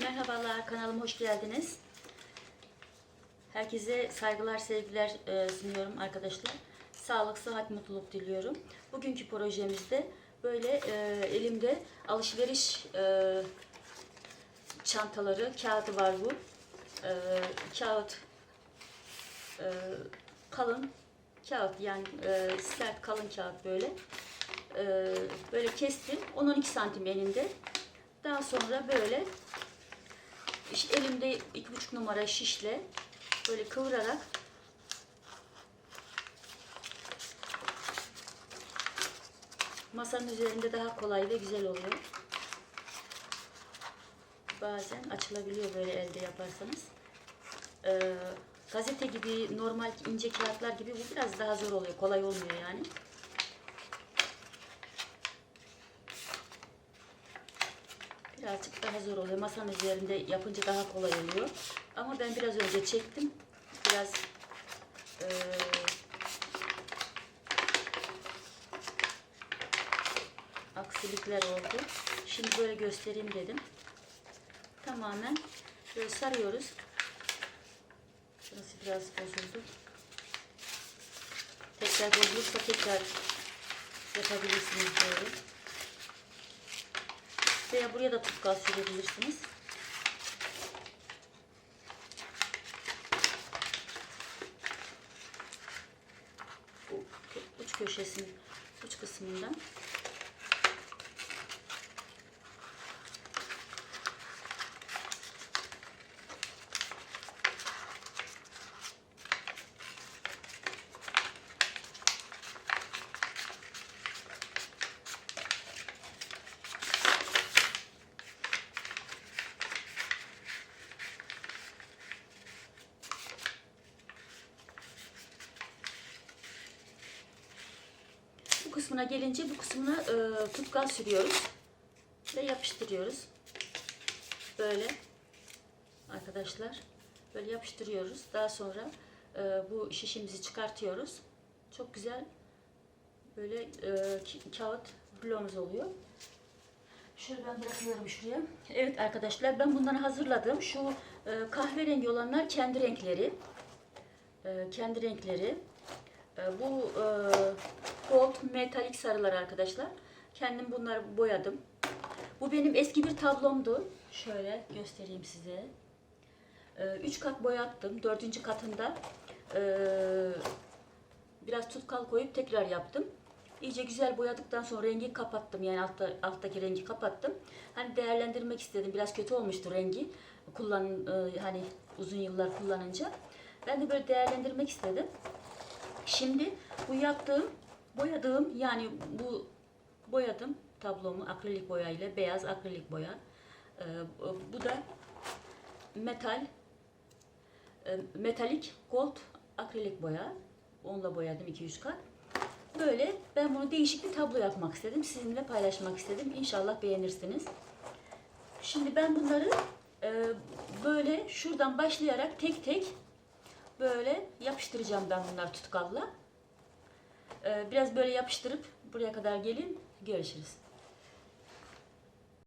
Merhabalar, kanalıma hoş geldiniz. Herkese saygılar, sevgiler e, sunuyorum arkadaşlar. Sağlık, sıhhat, mutluluk diliyorum. Bugünkü projemizde böyle e, elimde alışveriş e, çantaları, kağıdı var bu. Kağıt kalın kağıt yani sert kalın kağıt böyle. Böyle kestim. 10-12 santim eninde. Daha sonra böyle işte elimde iki buçuk numara şişle böyle kıvırarak masanın üzerinde daha kolay ve güzel oluyor. Bazen açılabiliyor böyle elde yaparsanız. Ee, gazete gibi normal ince kağıtlar gibi bu biraz daha zor oluyor. Kolay olmuyor yani. Birazcık daha zor oluyor. Masanın üzerinde yapınca daha kolay oluyor. Ama ben biraz önce çektim. Biraz eee, aksilikler oldu. Şimdi böyle göstereyim dedim. Tamamen böyle sarıyoruz. Şurası biraz bozuldu. Tekrar bozulursa tekrar yapabilirsiniz böyle. Veya buraya da tutkal sürebilirsiniz. Bu uç köşesinin uç kısmından kısmına gelince bu kısmına e, tutkal sürüyoruz ve yapıştırıyoruz. Böyle arkadaşlar böyle yapıştırıyoruz. Daha sonra e, bu şişimizi çıkartıyoruz. Çok güzel böyle e, kağıt blomuz oluyor. Şöyle ben bırakıyorum şuraya. Evet arkadaşlar ben bunları hazırladım. Şu e, kahverengi olanlar kendi renkleri. E, kendi renkleri. E, bu e, gold metalik sarılar arkadaşlar. Kendim bunları boyadım. Bu benim eski bir tablomdu. Şöyle göstereyim size. E, üç kat boyattım. Dördüncü katında e, biraz tutkal koyup tekrar yaptım. İyice güzel boyadıktan sonra rengi kapattım. Yani altta, alttaki rengi kapattım. Hani değerlendirmek istedim. Biraz kötü olmuştu rengi. Kullan e, hani uzun yıllar kullanınca. Ben de böyle değerlendirmek istedim. Şimdi bu yaptığım, boyadığım yani bu boyadım tablomu akrilik boya ile beyaz akrilik boya. Ee, bu da metal e, metalik gold akrilik boya. Onunla boyadım 2-3 kat. Böyle ben bunu değişik bir tablo yapmak istedim. Sizinle paylaşmak istedim. İnşallah beğenirsiniz. Şimdi ben bunları e, böyle şuradan başlayarak tek tek böyle yapıştıracağım ben bunları tutkalla. Ee, biraz böyle yapıştırıp buraya kadar gelin. Görüşürüz.